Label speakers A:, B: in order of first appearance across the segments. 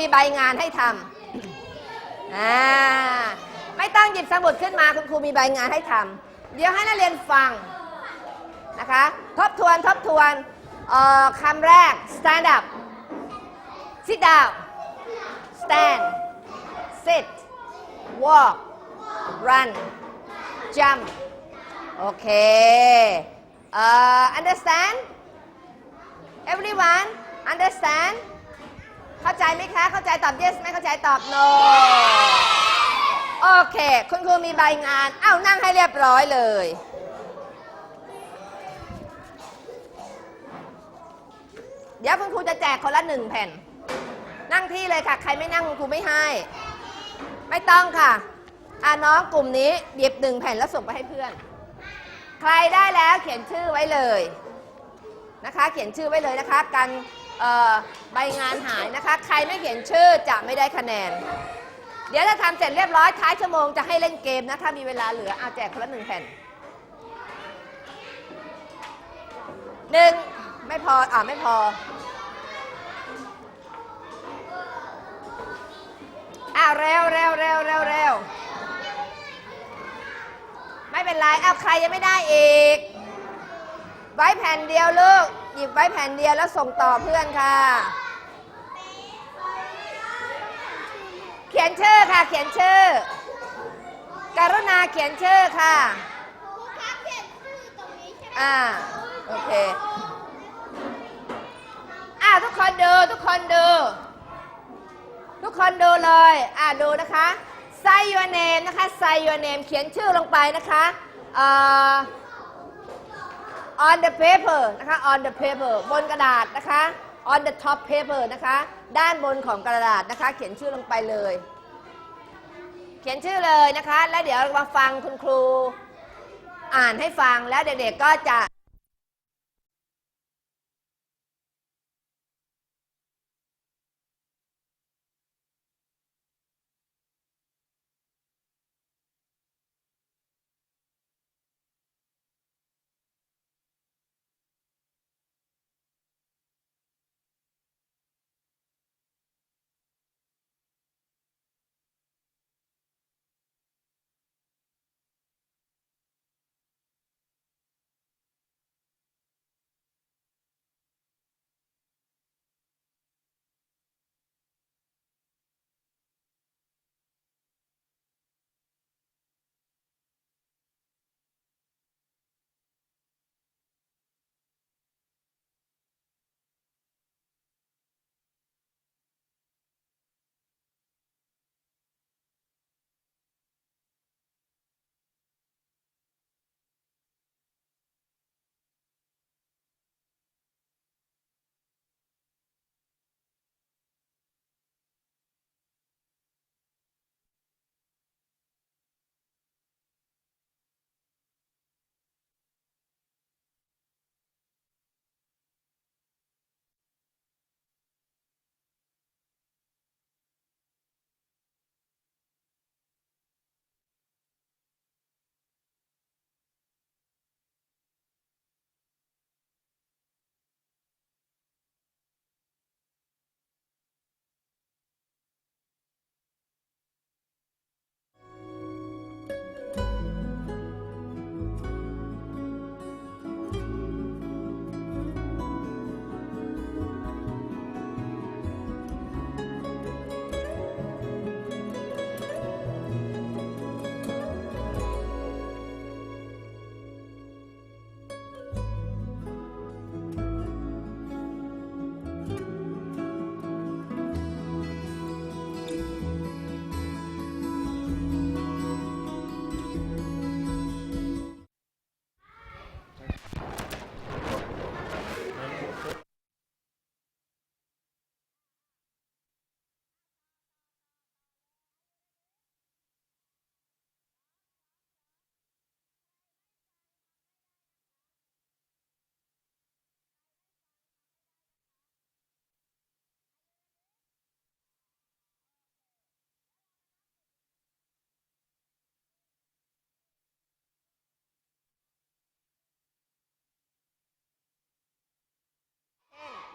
A: มีใบงานให้ทำอ่าไม่ต้องหยิบสมุดขึ้นมาคุณครูมีใบงานให้ทำเดี๋ยวให้นักเรียนฟังนะคะทบทวนทบทวนเออคำแรก stand up sit down stand sit walk run jump โอเคเอ่อ understand everyone understand เข้าใจไหมคะ เข้าใจตอบ yes ไม่เข้าใจตอบ no โอเค คุณครูมีใบงาน เอ้านั่งให้เรียบร้อยเลย เดี๋ยวคุณครูจะแจกคนละหนึ่งแผ่น นั่งที่เลยค่ะ ใครไม่นั่งคุณครูไม่ให้ ไม่ต้องค่ะอ่าน้องกลุ่มนี้หยิบหนึ่งแผ่นแล้วส่งไปให้เพื่อน ใครได้แล้วเขียนชื่อไว้เลยนะคะ เขียนชื่อไว้เลยนะคะ กันเอ่อ ใบงานหายนะคะ ใครไม่เขียนชื่อจะไม่ได้คะแนน เดี๋ยวถ้าทำเสร็จเรียบร้อยท้ายชั่วโมงจะให้เล่นเกมนะ ถ้ามีเวลาเหลือเอาแจกคนละหนึ่งแผ่นหนึ่งไม่พออ่าไม่พออ้าวเร็วเร็วเร็วเร็วเร็วไม่เป็นไรเอาใครยังไม่ได้อีก ไว้แผ่นเดียวลูก หยิบไว้แผ่นเดียวแล้วส่งต่อเพื่อนค่ะ เขียนชื่อค่ะ เขียนชื่อ กรุณาเขียนชื่อค่ะ
B: ครับเขียนชื่อตรงนี้ใช่ไหม
A: อ่าโอเคอ่าทุกคนดูทุกคนดู ทุกคนดูเลยอ่าดูนะคะ say your name นะคะ say your name เขียนชื่อลงไปนะคะเอ่อ on the paper นะคะ on the paper บนกระดาษนะคะ on the top paper นะคะ ด้านบนของกระดาษนะคะ เขียนชื่อลงไปเลย เขียนชื่อเลยนะคะ แล้วเดี๋ยวมาฟังคุณครู อ่านให้ฟังแล้วเด็กๆก็จะ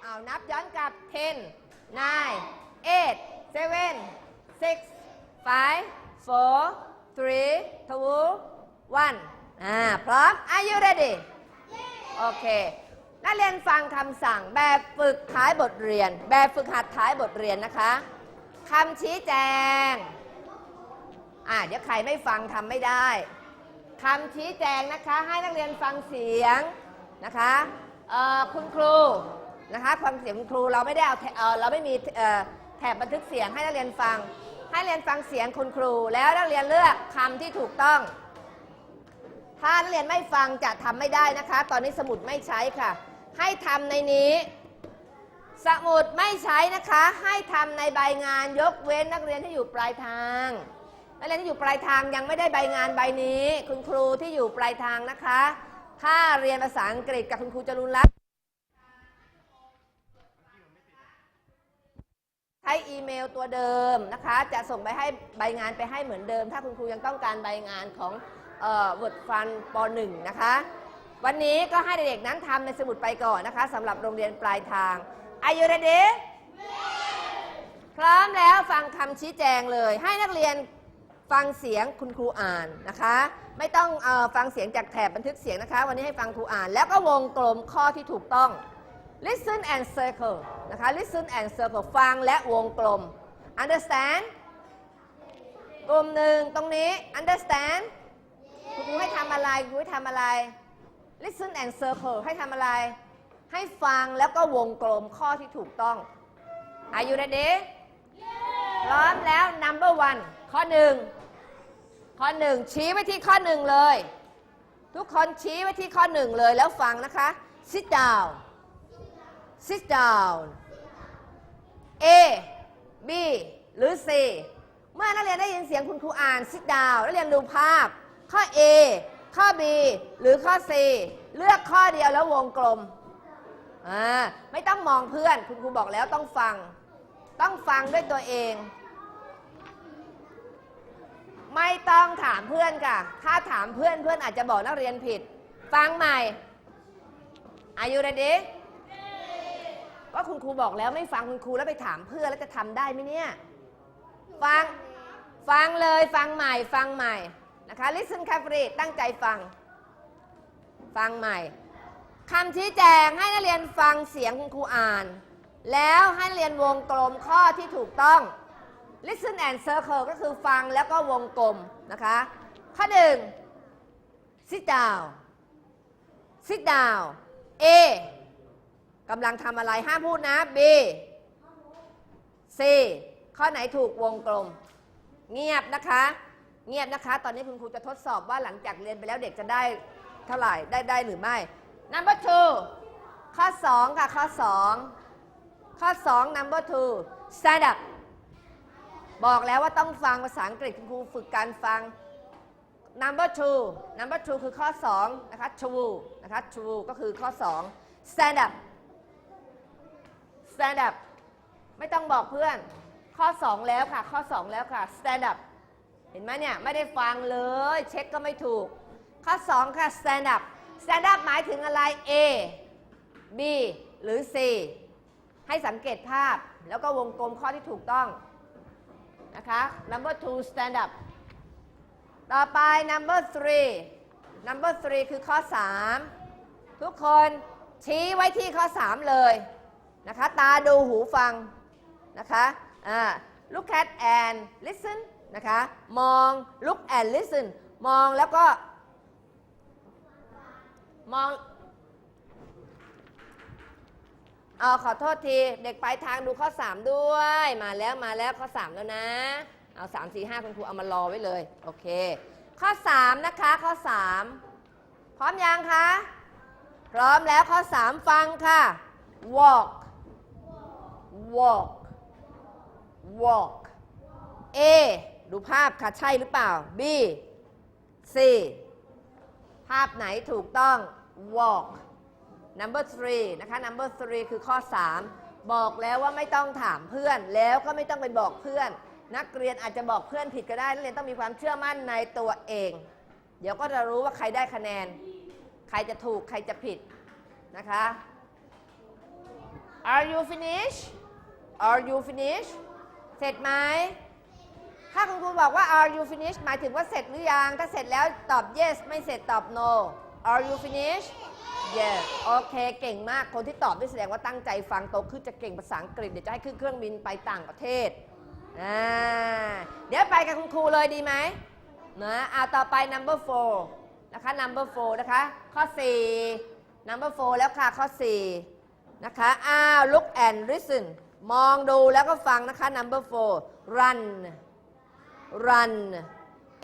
A: เอานับย้อนกลับ 10 9 eight seven six five four three two one อ่าพร้อม are you ready โอเคนักเรียนฟังคำสั่งแบบฝึกท้ายบทเรียน แบบฝึกหัดท้ายบทเรียนนะคะคำชี้แจงอ่าเดี๋ยวใครไม่ฟังทำไม่ได้คำชี้แจงนะคะให้นักเรียนฟังเสียงนะคะเอ่อคุณครู นะคะฟังเสียงครูเราไม่ได้เอาเอ่อเราไม่มีเอ่อแถบบันทึกเสียงให้นักเรียนฟัง ให้นักเรียนฟังเสียงคุณครู แล้วนักเรียนเลือกคำที่ถูกต้อง ถ้านักเรียนไม่ฟังจะทำไม่ได้นะคะ ตอนนี้สมุดไม่ใช้ค่ะ ให้ทำในนี้ สมุดไม่ใช้นะคะ ให้ทำในใบงานยกเว้นนักเรียนที่อยู่ปลายทางนักเรียนที่อยู่ปลายทางยังไม่ได้ใบงานใบนี้ คุณครูที่อยู่ปลายทางนะคะ ถ้าเรียนภาษาอังกฤษกับคุณครูจรุนรัตน์ ใช้อีเมลตัวเดิมนะคะ จะส่งไปให้ใบงานไปให้เหมือนเดิม ถ้าคุณครูยังต้องการใบงานของเวิร์ดฟันป .1 นะคะ วันนี้ก็ให้เด็กๆนั้นทำในสมุดไปก่อนนะคะสำหรับโรงเรียนปลายทาง Are you ready พร้อมแล้วฟังคำชี้แจงเลย ให้นักเรียนฟังเสียงคุณครูอ่านนะคะ ไม่ต้องเออฟังเสียงจากแถบบันทึกเสียงนะคะ วันนี้ให้ฟังครูอ่าน แล้วก็วงกลมข้อที่ถูกต้อง listen and circle นะคะ listen and circle ฟังและวงกลม understand กลุ่มหนึ่งตรงนี้ understand คุณครูให้ทำอะไรคุณครูให้ทำอะไร listen and circle ให้ทำอะไร ให้ฟังแล้วก็วงกลมข้อที่ถูกต้อง Are you ready พร้อมแล้ว number one ข้อหนึ่งข้อหนึ่งชี้ไว้ที่ข้อหนึ่งเลย ทุกคนชี้ไว้ที่ข้อหนึ่งเลยแล้วฟังนะคะ sit down sit down A B หรือ C เมื่อนักเรียนได้ยินเสียงคุณครูอ่าน sit down นักเรียนดูภาพ ข้อ A ข้อ B หรือข้อ C เลือกข้อเดียวแล้ววงกลมอ่าไม่ต้องมองเพื่อน คุณครูบอกแล้วต้องฟัง ต้องฟังด้วยตัวเอง ไม่ต้องถามเพื่อนค่ะ ถ้าถามเพื่อนเพื่อนอาจจะบอกนักเรียนผิด ฟังใหม่ Are you ready ก็คุณครูบอกแล้วไม่ฟังคุณครูแล้วไปถามเพื่อนแล้วจะทำได้ไหมเนี่ย ฟัง ฟังเลย ฟังใหม่ ฟังใหม่ นะคะ listen carefully ตั้งใจฟัง ฟังใหม่ คำชี้แจงให้นักเรียนฟังเสียงคุณครูอ่าน แล้วให้นักเรียนวงกลมข้อที่ถูกต้อง listen and circle ก็คือฟังแล้วก็วงกลมนะคะ ข้อหนึ่ง sit down sit down A กำลังทำอะไรห้ามพูดนะ B C ข้อไหนถูกวงกลม เงียบนะคะ เงียบนะคะ ตอนนี้คุณครูจะทดสอบว่าหลังจากเรียนไปแล้วเด็กจะได้เท่าไหร่ได้ได้หรือไม่ number two ข้อ 2 ค่ะ ข้อ 2 ข้อ 2 number two stand up บอกแล้วว่าต้องฟังภาษาอังกฤษคุณครูฝึกการฟัง number two number two คือข้อ 2 นะคะ true นะคะ true ก็คือข้อ 2 stand up stand up ไม่ต้องบอกเพื่อน ข้อ 2 แล้วค่ะ ข้อ 2 แล้วค่ะ stand up เห็นไหมเนี่ย ไม่ได้ฟังเลย เช็คก็ไม่ถูก ข้อ 2 ค่ะ stand up stand up หมายถึงอะไร A B หรือ C ให้สังเกตภาพแล้วก็วงกลมข้อที่ถูกต้องนะคะ number two stand up ต่อไป number three number three คือข้อ 3 ทุกคนชี้ไว้ที่ข้อ 3 เลย นะคะ ตาดูหูฟังนะคะอ่า look at and listen นะคะ มอง look and listen มองแล้วก็ มองเออขอโทษทีเด็กปลายทางดูข้อ 3 ด้วย มาแล้วมาแล้วข้อ 3 แล้วนะ เอา 3 4 5คุณครูเอามารอไว้เลย โอเค ข้อ 3 นะคะข้อ 3 พร้อมยังคะ พร้อมแล้วข้อ 3 ฟังค่ะ walk walk walk A ดูภาพค่ะ ใช่หรือเปล่า B C ภาพไหนถูกต้อง walk number three นะคะ number three คือข้อ 3 บอกแล้วว่าไม่ต้องถามเพื่อน แล้วก็ไม่ต้องไปบอกเพื่อน นักเรียนอาจจะบอกเพื่อนผิดก็ได้นักเรียนต้องมีความเชื่อมั่นในตัวเอง เดี๋ยวก็จะรู้ว่าใครได้คะแนน ใครจะถูกใครจะผิดนะคะ Are you finished Are you finished เสร็จไหม ถ้าคุณครูบอกว่า are you finished หมายถึงว่าเสร็จหรือยัง ถ้าเสร็จแล้วตอบ yes ไม่เสร็จตอบ no are you finished yes โอเค เก่งมาก คนที่ตอบนี่แสดงว่าตั้งใจฟังโตขึ้นจะเก่งภาษาอังกฤษ เดี๋ยวจะให้ขึ้นเครื่องบินไปต่างประเทศ อ่า เดี๋ยวไปกับคุณครูเลยดีไหมนะอ่าต่อไป number four นะคะ number four นะคะ ข้อ 4 number four แล้วค่ะ ข้อ 4 นะคะ อ้าว look and listen มองดูแล้วก็ฟังนะคะ number four run run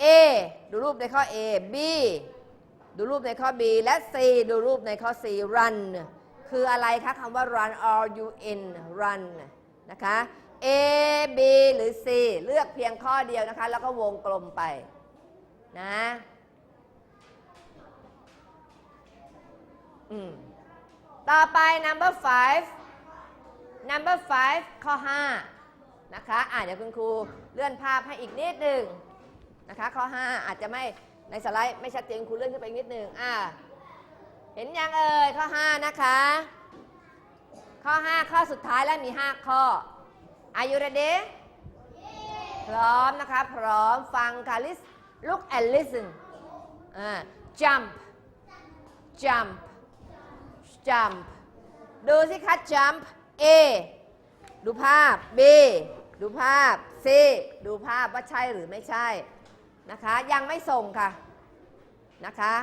A: A ดูรูปในข้อ A B ดูรูปในข้อ B และ C ดูรูปในข้อ C run คืออะไรคะคำว่า run R U N run นะคะ A B หรือ C เลือกเพียงข้อเดียวนะคะ แล้วก็วงกลมไปนะอืมต่อไป number five number five ข้อ 5 นะคะ อ่าเดี๋ยวคุณครูเลื่อนภาพให้อีกนิดหนึ่งนะคะ ข้อ 5 อาจจะไม่ในสไลด์ไม่ชัดเจนครูเลื่อนขึ้นไปอีกนิดหนึ่งอ่าเห็นยังเอ่ยข้อ 5 นะคะ ข้อ 5 ข้อสุดท้ายแล้วมี 5 ข้อ Are you ready พร้อมนะคะ พร้อมฟังค่ะ Listen look and listen อ่า jump jump jump ดูสิคะ jump A ดูภาพ B ดูภาพ C ดูภาพว่าใช่หรือไม่ใช่นะคะ ยังไม่ส่งค่ะนะคะ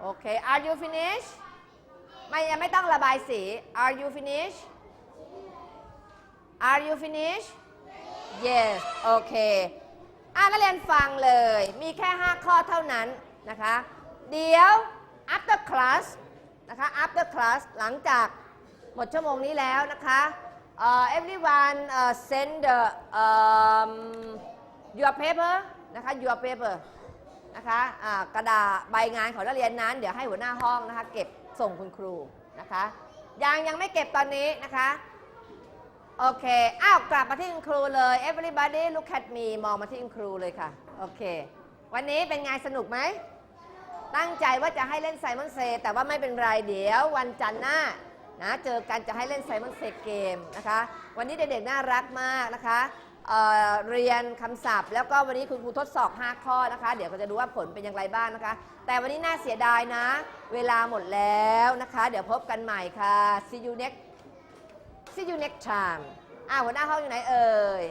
A: โอเค Are you finished ไม่ยังไม่ต้องระบายสี Are you finished Are you finished Yes โอเคอะนักเรียนฟังเลย มีแค่ 5 ข้อเท่านั้นนะคะ เดี๋ยว after class นะคะ after class หลังจาก หมดชั่วโมงนี้แล้วนะคะ uh, everyone uh, send the um, your paper นะคะ your paper นะคะอ่ากระดาษใบงานของนักเรียนนั้น เดี๋ยวให้หัวหน้าห้องนะคะ เก็บส่งคุณครูนะคะยังยังไม่เก็บตอนนี้นะคะโอเค อ้าว กลับมาที่คุณครูเลย everybody look at me มองมาที่คุณครูเลยค่ะ โอเค วันนี้เป็นไงสนุกไหม ตั้งใจว่าจะให้เล่นไซมอนเซ แต่ว่าไม่เป็นไร เดี๋ยววันจันทร์หน้า นะเจอกันจะให้เล่นไซมอนเซกเกมนะคะวันนี้เด็กๆน่ารักมากนะคะเเรียนคำศัพท์ แล้วก็วันนี้คุณครูทดสอบ 5 ข้อนะคะ เดี๋ยวก็จะดูว่าผลเป็นอย่างไรบ้างนะคะ แต่วันนี้น่าเสียดายนะ เวลาหมดแล้วนะคะ เดี๋ยวพบกันใหม่ค่ะ see you next see you next time อ่าหัวหน้าห้องอยู่ไหนเอ่ย